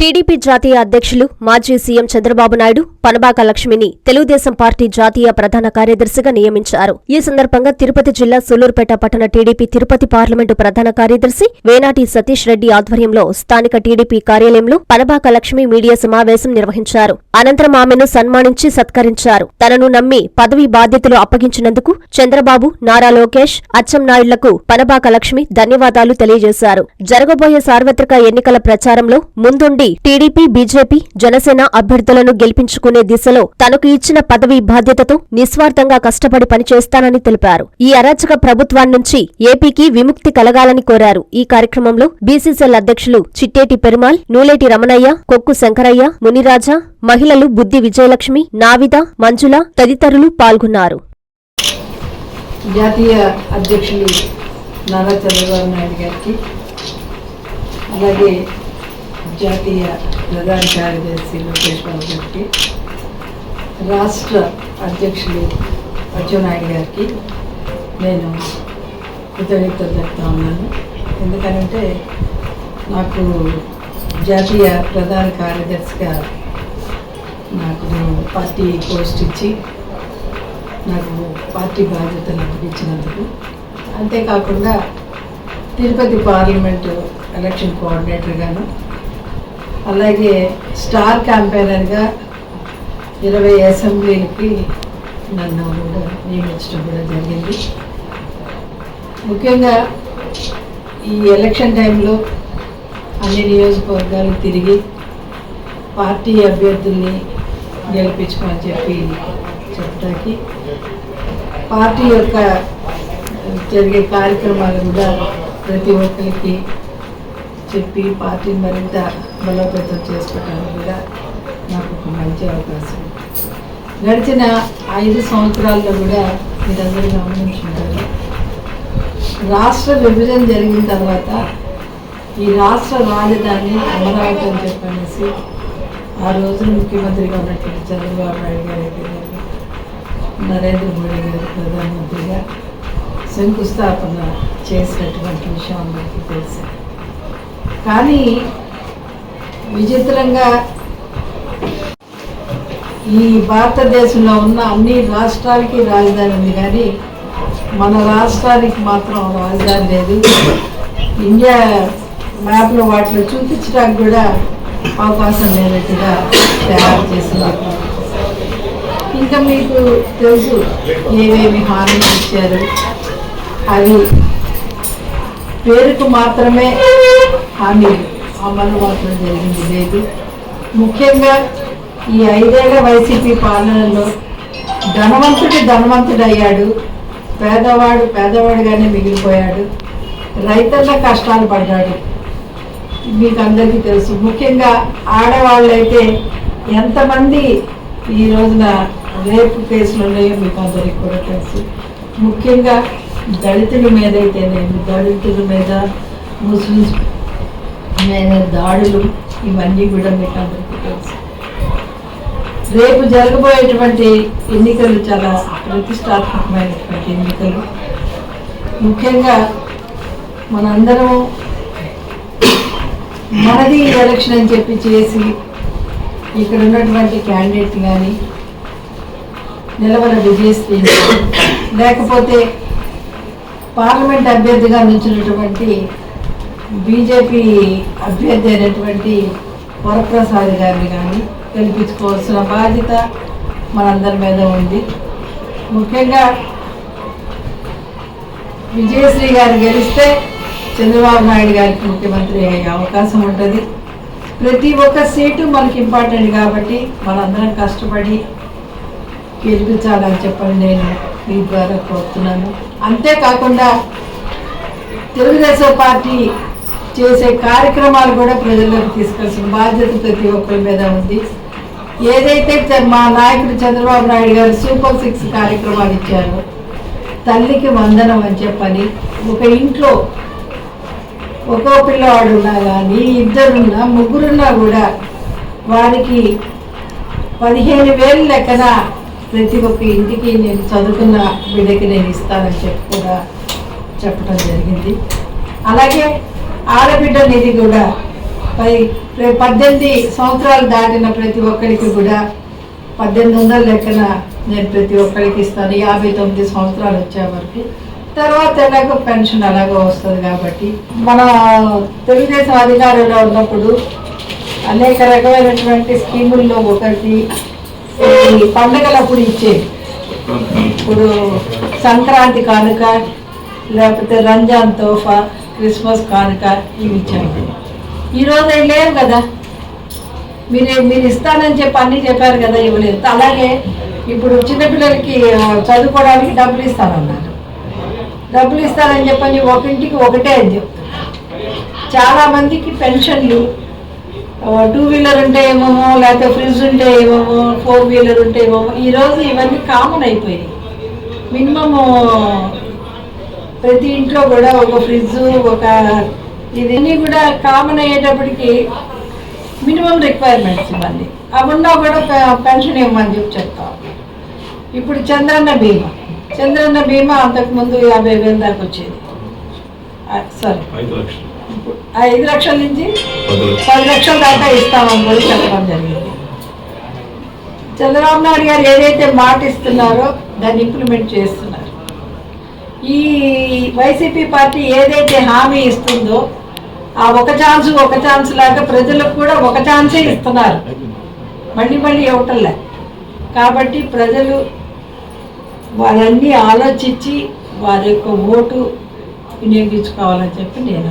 TDP జాతీయ అధ్యక్షులు మాజీ సీఎం చంద్రబాబు నాయుడు పనబాక లక్ష్మిని తెలుగుదేశం పార్టీ జాతీయ ప్రధాన కార్యదర్శిగా నియమించారు. ఈ సందర్భంగా తిరుపతి జిల్లా సూలూరుపేట పట్టణ టీడీపీ తిరుపతి పార్లమెంటు ప్రధాన కార్యదర్శి వేనాటి సతీష్ రెడ్డి ఆధ్వర్యంలో స్థానిక టీడీపీ కార్యాలయంలో పనబాక లక్ష్మి మీడియా సమావేశం నిర్వహించారు. అనంతరం ఆమెను సన్మానించి సత్కరించారు. తనను నమ్మి పదవి బాధ్యతలు అప్పగించినందుకు చంద్రబాబు నారా లోకేష్ అచ్చెన్నాయుళ్ళకు పనబాక లక్ష్మి ధన్యవాదాలు తెలియజేశారు. జరగబోయే సార్వత్రిక ఎన్నికల ప్రచారంలో ముందుండి టీడీపీ బీజేపీ జనసేన అభ్యర్థులను గెలిపించుకునే దిశలో తనకు ఇచ్చిన పదవి బాధ్యతతో నిస్వార్థంగా కష్టపడి పనిచేస్తానని తెలిపారు. ఈ అరాచక ప్రభుత్వాన్నించి ఏపీకి విముక్తి కలగాలని కోరారు. ఈ కార్యక్రమంలో బీసీసీఎల్ అధ్యక్షులు చిట్టేటి పెరుమాల్ నూలేటి రమణయ్య కొక్కు శంకరయ్య మునిరాజా మహిళలు బుద్ధి విజయలక్ష్మి నావిద మంజుల తదితరులు పాల్గొన్నారు. జాతీయ అధ్యక్షులు నారా చంద్రబాబు నాయుడు గారికి అలాగే జాతీయ ప్రధాన కార్యదర్శి లోకేష్ బాబు గారికి రాష్ట్ర అధ్యక్షులు అచ్చెన్నాయుడు గారికి నేను కృతజ్ఞతలు చెప్తా ఉన్నాను. ఎందుకనంటే నాకు జాతీయ ప్రధాన కార్యదర్శిగా నాకు పార్టీ పోస్ట్ ఇచ్చి నాకు పార్టీ బాధ్యతలు అప్పగించినందుకు. అంతేకాకుండా తిరుపతి పార్లమెంటు ఎలక్షన్ కోఆర్డినేటర్గాను అలాగే స్టార్ క్యాంపెయినర్గా ఇరవై అసెంబ్లీలకి నన్ను కూడా నియమించడం కూడా జరిగింది. ముఖ్యంగా ఈ ఎలక్షన్ టైంలో అన్ని నియోజకవర్గాలు తిరిగి పార్టీ అభ్యర్థుల్ని గెలిపించమని చెప్పి చెప్పడానికి పార్టీ యొక్క జరిగే కార్యక్రమాలు కూడా ప్రతి ఒక్కరికి చెప్పి పార్టీని మరింత బలోపేతం చేసుకోవడానికి కూడా నాకు ఒక మంచి అవకాశం. గడిచిన ఐదు సంవత్సరాల్లో కూడా మీరందరూ గమనించుంటారు. రాష్ట్ర విభజన జరిగిన తర్వాత ఈ రాష్ట్ర రాజధాని అమరావతి అని చెప్పనేసి ఆ రోజు ముఖ్యమంత్రిగా ఉన్నటువంటి చంద్రబాబు నాయుడు గారు గారు, నరేంద్ర మోడీ గారు ప్రధానమంత్రిగా శంకుస్థాపన చేసినటువంటి విషయం అందరికీ తెలుసు కానీ విచిత్రంగా ఈ భారతదేశంలో ఉన్న అన్ని రాష్ట్రాలకి రాజధాని ఉంది కానీ మన రాష్ట్రానికి మాత్రం రాజధాని లేదు. ఇండియా మ్యాప్లో వాటిలో చూపించడానికి కూడా అవకాశం లేనట్టుగా తయారు చేస్తున్నారు. ఇంకా మీకు తెలుసు ఏమేమి హామీలు ఇచ్చారు? అవి పేరుకు మాత్రమే హామీలు. అమలు మాత్రం జరిగింది లేదు. ముఖ్యంగా ఈ ఐదేళ్ళ వైసీపీ పాలనలో ధనవంతుడు ధనవంతుడు అయ్యాడు పేదవాడు పేదవాడుగానే మిగిలిపోయాడు. రైతన్న కష్టాలు పడ్డాడు. మీకు అందరికీ తెలుసు. ముఖ్యంగా ఆడవాళ్ళైతే ఎంతమంది ఈ రోజున రేపు కేసులు ఉన్నాయో మీకు అందరికీ కూడా తెలుసు. ముఖ్యంగా దళితుల మీద అయితేనేమి దళితుల మీద ముస్లిమ్స్ మీద దాడులు ఇవన్నీ కూడా మీకు అందరికీ తెలుసు రేపు జరగబోయేటువంటి ఎన్నికలు చాలా ప్రతిష్టాత్మకమైనటువంటి ఎన్నికలు. ముఖ్యంగా మనందరం మనది ఎలక్షన్ అని చెప్పి చేసి ఇక్కడ ఉన్నటువంటి క్యాండిడేట్ కానీ నిలవల విజయశ్రీ లేకపోతే పార్లమెంట్ అభ్యర్థిగా నిలిచినటువంటి బీజేపీ అభ్యర్థి అయినటువంటి వరప్రసాద్ గారిని కానీ గెలిపించుకోవాల్సిన బాధ్యత మనందరి మీద ఉంది. ముఖ్యంగా విజయశ్రీ గారు గెలిస్తే చంద్రబాబు నాయుడు గారికి ముఖ్యమంత్రి అయ్యే అవకాశం ఉంటుంది. ప్రతి ఒక్క సీటు మనకి ఇంపార్టెంట్ కాబట్టి మనందరం కష్టపడి గెలిపించాలని చెప్పని నేను మీ ద్వారా కోరుతున్నాను. అంతేకాకుండా తెలుగుదేశం పార్టీ చేసే కార్యక్రమాలు కూడా ప్రజల్లోకి తీసుకొచ్చిన బాధ్యత ప్రతి ఒక్కరి మీద ఉంది. ఏదైతే మా నాయకుడు చంద్రబాబు నాయుడు గారు సూపర్ సిక్స్ కార్యక్రమాలు ఇచ్చారు తల్లికి వందనం అని చెప్పని ఒక ఇంట్లో ఒక్కో పిల్లవాడు ఉన్నా కానీ ఇద్దరున్నా ముగ్గురున్నా కూడా వారికి పదిహేను వేలు లెక్కన ప్రతి ఒక్క ఇంటికి నేను చదువుకున్న బిడ్డకి నేను ఇస్తానని చెప్పి కూడా చెప్పడం జరిగింది. అలాగే ఆడబిడ్డ నిధి కూడా పై పద్దెనిమిది సంవత్సరాలు దాటిన ప్రతి ఒక్కరికి కూడా పద్దెనిమిది వందల లెక్కన నేను ప్రతి ఒక్కరికి ఇస్తాను. యాభై తొమ్మిది సంవత్సరాలు వచ్చే వరకు. తర్వాత ఎలాగో పెన్షన్ అలాగో వస్తుంది కాబట్టి. మన తెలుగుదేశం అధికారంలో ఉన్నప్పుడు అనేక రకమైనటువంటి స్కీముల్లో ఒకటి పండగలప్పుడు ఇచ్చేది. ఇప్పుడు సంక్రాంతి కానుక లేకపోతే రంజాన్ తోఫా క్రిస్మస్ కానుక ఇవి ఇచ్చారు ఈరోజు అవి లేవు కదా. మీరు మీరు ఇస్తానని చెప్పి అన్నీ చెప్పారు కదా ఇవ్వలేదు. అలాగే ఇప్పుడు చిన్నపిల్లలకి చదువుకోవడానికి డబ్బులు ఇస్తానన్నారు. డబ్బులు ఇస్తానని చెప్పని ఒకటికి ఒకటే అని చెప్తారు చాలా మందికి పెన్షన్లు టూ వీలర్ ఉంటే ఏమేమో లేకపోతే ఫ్రిడ్జ్ ఉంటే ఏమేమో ఫోర్ వీలర్ ఉంటే ఏమేమో ఈరోజు ఇవన్నీ కామన్ అయిపోయినాయి. మినిమము ప్రతి ఇంట్లో కూడా ఒక ఫ్రిడ్జ్ ఒక ఇవన్నీ కూడా కామన్ అయ్యేటప్పటికి మినిమం రిక్వైర్మెంట్స్ ఇవన్నీ అవి ఉన్నా కూడా పెన్షన్ ఇవ్వమని చెప్పి చెప్తాం. ఇప్పుడు చంద్రన్న బీమా. చంద్రన్న బీమా అంతకుముందు యాభై వేలు దాకా వచ్చేది. సారీ ఐదు లక్షలు. నుంచి పది లక్షల. దాకా ఇస్తామని కూడా చెప్పడం జరిగింది. చంద్రబాబు నాయుడు గారు ఏదైతే మాట ఇస్తున్నారో దాన్ని ఇంప్లిమెంట్ చేస్తున్నారు. ఈ వైసీపీ పార్టీ ఏదైతే హామీ ఇస్తుందో ఆ ఒక ఛాన్స్ ఒక ఛాన్స్ లాగా ప్రజలకు కూడా ఒక ఛాన్సే ఇస్తున్నారు. మళ్ళీ మళ్ళీ ఇవ్వటంలే. కాబట్టి ప్రజలు వారన్నీ ఆలోచించి వారి యొక్క ఓటు వినియోగించుకోవాలని చెప్పి నేను